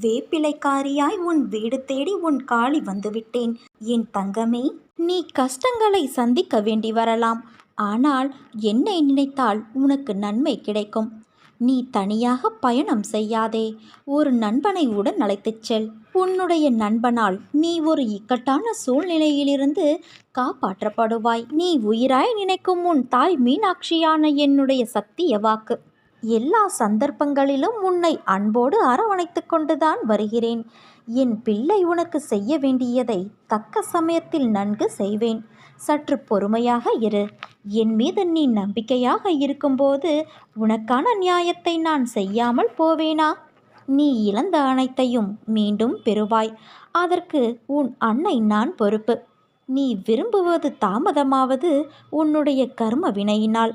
வேப்பிலைக்காரியாய் உன் வீடு தேடி உன் காளி வந்துவிட்டேன். என் தங்கமே நீ கஷ்டங்களை சந்திக்க வேண்டி வரலாம். ஆனால் என்னை நினைத்தால் உனக்கு நன்மை கிடைக்கும். நீ தனியாக பயணம் செய்யாதே. ஒரு நண்பனை உடன் அழைத்துச் செல். உன்னுடைய நண்பனால் நீ ஒரு இக்கட்டான சூழ்நிலையிலிருந்து காப்பாற்றப்படுவாய். நீ உயிராய் நினைக்கும் உன் தாய் மீனாட்சியான என்னுடைய சத்திய வாக்கு. எல்லா சந்தர்ப்பங்களிலும் உன்னை அன்போடு அரவணைத்து கொண்டுதான் வருகிறேன். என் பிள்ளை உனக்கு செய்ய வேண்டியதை தக்க சமயத்தில் நன்கு செய்வேன். சற்று பொறுமையாக இரு. என் மீது நீ நம்பிக்கையாக இருக்கும்போது உனக்கான நியாயத்தை நான் செய்யாமல் போவேனா? நீ இழந்த அனைத்தையும் மீண்டும் பெறுவாய். அதற்கு உன் அன்னை நான் பொறுப்பு. நீ விரும்புவது தாமதமாவது உன்னுடைய கர்ம வினையினால்.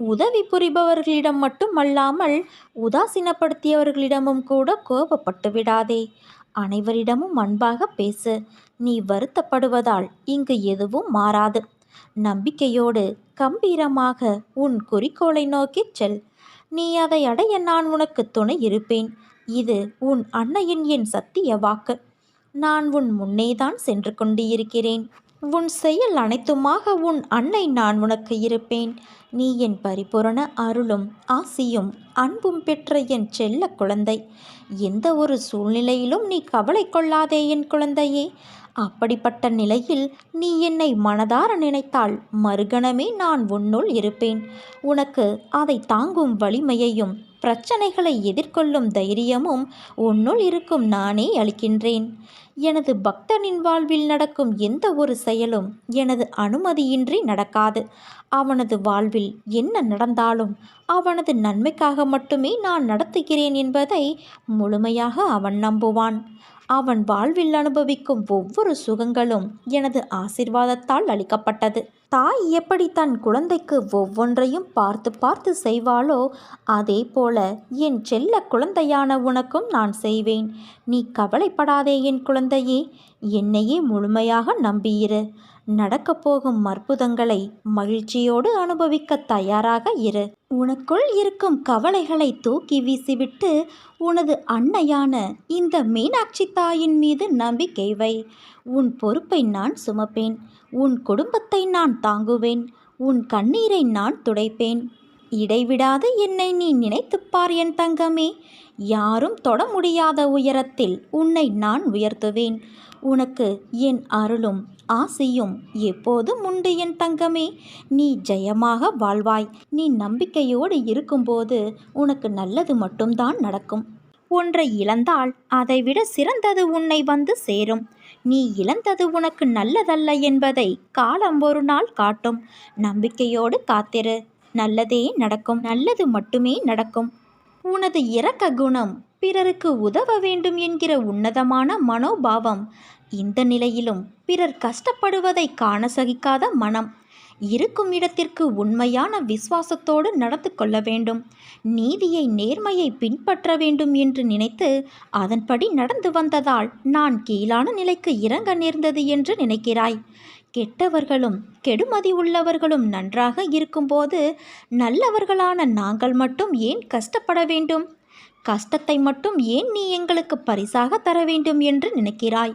உதவி புரிபவர்களிடம் மட்டுமல்லாமல் உதாசீனப்படுத்தியவர்களிடமும் கூட கோபப்பட்டு விடாதே. அனைவரிடமும் அன்பாக பேசு. நீ வருத்தப்படுவதால் இங்கு எதுவும் மாறாது. நம்பிக்கையோடு கம்பீரமாக உன் குறிக்கோளை நோக்கிச் செல். நீ அதை அடைய நான் உனக்கு துணை இருப்பேன். இது உன் அன்னையின் என் சத்திய வாக்கு. நான் உன் முன்னேதான் சென்று கொண்டு இருக்கிறேன் உன் செயல் அனைத்துமாக உன் அன்னை நான் உனக்கு இருப்பேன். நீ என் பரிபூரண அருளும் ஆசியும் அன்பும் பெற்ற என் செல்ல குழந்தை. எந்த ஒரு சூழ்நிலையிலும் நீ கவலை கொள்ளாதே என் குழந்தையே. அப்படிப்பட்ட நிலையில் நீ என்னை மனதார நினைத்தால் மறுகணமே நான் உன்னுள் இருப்பேன். உனக்கு அதை தாங்கும் வலிமையையும் பிரச்சனைகளை எதிர்கொள்ளும் தைரியமும் உன்னுள் இருக்கும் நானே அளிக்கின்றேன். எனது பக்தனின் வாழ்வில் நடக்கும் எந்த ஒரு செயலும் எனது அனுமதியின்றி நடக்காது. அவனது வாழ்வில் என்ன நடந்தாலும் அவனது நன்மைக்காக மட்டுமே நான் நடத்துகிறேன் என்பதை முழுமையாக அவன் நம்புவான். அவன் வாழ்வில் அனுபவிக்கும் ஒவ்வொரு சுகங்களும் எனது ஆசிர்வாதத்தால் அளிக்கப்பட்டது. தாய் எப்படி தன் குழந்தைக்கு ஒவ்வொன்றையும் பார்த்து பார்த்து செய்வாளோ அதே போல என் செல்ல குழந்தையான உனக்கும் நான் செய்வேன். நீ கவலைப்படாதே என் குழந்தையே என்னையே முழுமையாக நம்பியிரு. நடக்கப் போகும் அற்புதங்களை மகிழ்ச்சியோடு அனுபவிக்க தயாராக இரு. உனக்குள் இருக்கும் கவலைகளை தூக்கி வீசிவிட்டு உனது அன்னையான இந்த மீனாட்சி தாயின் மீது நம்பிக்கை வை. உன் பொறுப்பை நான் சுமப்பேன். உன் குடும்பத்தை நான் தாங்குவேன். உன் கண்ணீரை நான் துடைப்பேன். இடைவிடாது என்னை நீ நினைத்துப்பார் என் தங்கமே. யாரும் தொட முடியாத உயரத்தில் உன்னை நான் உயர்த்துவேன். உனக்கு என் அருளும் ஆசையும் எப்போதும் உண்டு என் தங்கமே. நீ ஜெயமாக வாழ்வாய். நீ நம்பிக்கையோடு இருக்கும்போது உனக்கு நல்லது மட்டும்தான் நடக்கும். ஒன்றை இழந்தால் அதைவிட சிறந்தது உன்னை வந்து சேரும். நீ இழந்தது உனக்கு நல்லதல்ல என்பதை காலம் ஒரு நாள் காட்டும். நம்பிக்கையோடு காத்திரு. நல்லதே நடக்கும். நல்லது மட்டுமே நடக்கும். உனது இரக்க குணம் பிறருக்கு உதவ வேண்டும் என்கிற உன்னதமான மனோபாவம். இந்த நிலையிலும் பிறர் கஷ்டப்படுவதை காண சகிக்காத மனம். இருக்கும் இடத்திற்கு உண்மையான விசுவாசத்தோடு நடந்து கொள்ள வேண்டும். நீதியை நேர்மையை பின்பற்ற வேண்டும் என்று நினைத்து அதன்படி நடந்து வந்ததால் நான் கீழான நிலைக்கு இறங்க நேர்ந்தது என்று நினைக்கிறாய். கெட்டவர்களும் கெடுமதி உள்ளவர்களும் நன்றாக இருக்கும்போது நல்லவர்களான நாங்கள் மட்டும் ஏன் கஷ்டப்பட வேண்டும்? கஷ்டத்தை மட்டும் ஏன் நீ எங்களுக்கு பரிசாக தர வேண்டும் என்று நினைக்கிறாய்?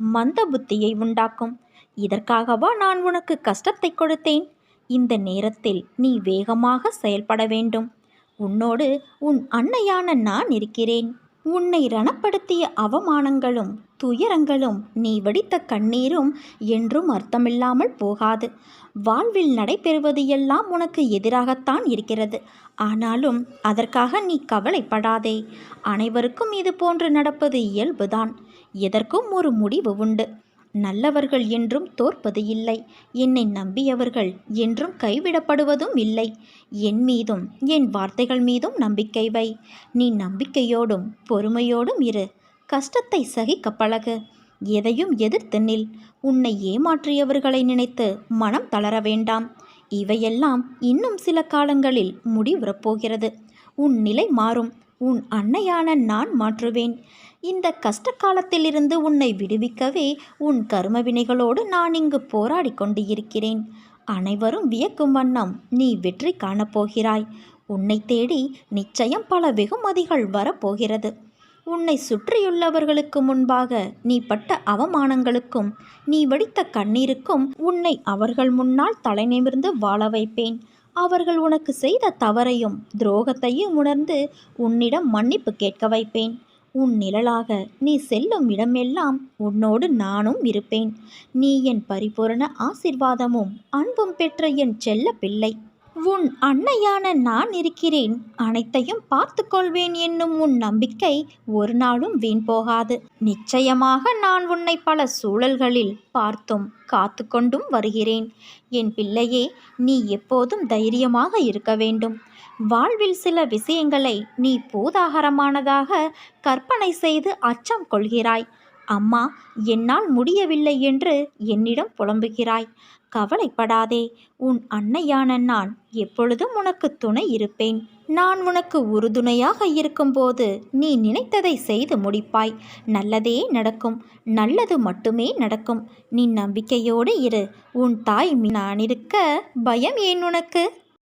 மந்த புத்தியை உண்டாக்கும். இதற்காகவா நான் உனக்கு கஷ்டத்தை கொடுத்தேன்? இந்த நேரத்தில் நீ வேகமாக செயல்பட வேண்டும். உன்னோடு உன் அன்னையான நான் இருக்கிறேன். உன்னை ரணப்படுத்திய அவமானங்களும் துயரங்களும் நீ வடித்த கண்ணீரும் என்றும் அர்த்தமில்லாமல் போகாது. வாழ்வில் நடைபெறுவது எல்லாம் உனக்கு எதிராகத்தான் இருக்கிறது. ஆனாலும் அதற்காக நீ கவலைப்படாதே. அனைவருக்கும் இது போன்று நடப்பது இயல்புதான். எதற்கும் ஒரு முடிவு உண்டு. நல்லவர்கள் என்றும் தோற்பது இல்லை. என்னை நம்பியவர்கள் என்றும் கைவிடப்படுவதும் இல்லை. என் மீதும் என் வார்த்தைகள் மீதும் நம்பிக்கை வை. நீ நம்பிக்கையோடும் பொறுமையோடும் இரு. கஷ்டத்தை சகிக்க பழகு. எதையும் எதிர்த்து நில். உன்னை ஏமாற்றியவர்களை நினைத்து மனம் தளர வேண்டாம். இவையெல்லாம் இன்னும் சில காலங்களில் முடிவுறப் போகிறது. உன் நிலை மாறும். உன் அன்னையான நான் மாற்றுவேன். இந்த கஷ்ட காலத்திலிருந்து உன்னை விடுவிக்கவே உன் கரும வினைகளோடு நான் இங்கு போராடி கொண்டு இருக்கிறேன் அனைவரும் வியக்கும் வண்ணம் நீ வெற்றி காணப்போகிறாய் உன்னை தேடி நிச்சயம் பல வெகுமதிகள் வரப்போகிறது. உன்னை சுற்றியுள்ளவர்களுக்கு முன்பாக நீ பட்ட அவமானங்களுக்கும் நீ வடித்த கண்ணீருக்கும் உன்னை அவர்கள் முன்னால் தலை நிமிர்ந்து வாழ வைப்பேன். அவர்கள் உனக்கு செய்த தவறையும் துரோகத்தையும் உணர்ந்து உன்னிடம் மன்னிப்பு கேட்க வைப்பேன். உன் நிழலாக நீ செல்லும் இடமெல்லாம் உன்னோடு நானும் இருப்பேன். நீ என் பரிபூரண ஆசிர்வாதமும் அன்பும் பெற்ற என் செல்ல பிள்ளை. உன் அன்னையான நான் இருக்கிறேன். அனைத்தையும் பார்த்து கொள்வேன் என்னும் உன் நம்பிக்கை ஒரு நாளும் வீண் போகாது. நிச்சயமாக நான் உன்னை பல சூழல்களில் பார்த்தும் காத்து கொண்டும் வருகிறேன். என் பிள்ளையே நீ எப்போதும் தைரியமாக இருக்க வேண்டும். வாழ்வில் சில விஷயங்களை நீ பூதாகரமானதாக கற்பனை செய்து அச்சம் கொள்கிறாய். அம்மா என்னால் முடியவில்லை என்று என்னிடம் புலம்புகிறாய். கவலைப்படாதே உன் அன்னையான நான் எப்பொழுதும் உனக்கு துணை இருப்பேன். நான் உனக்கு உறுதுணையாக இருக்கும்போது நீ நினைத்ததை செய்து முடிப்பாய். நல்லதே நடக்கும் நல்லது மட்டுமே நடக்கும். நீ நம்பிக்கையோடு இரு. உன் தாய் நான் இருக்க பயம் ஏன் உனக்கு?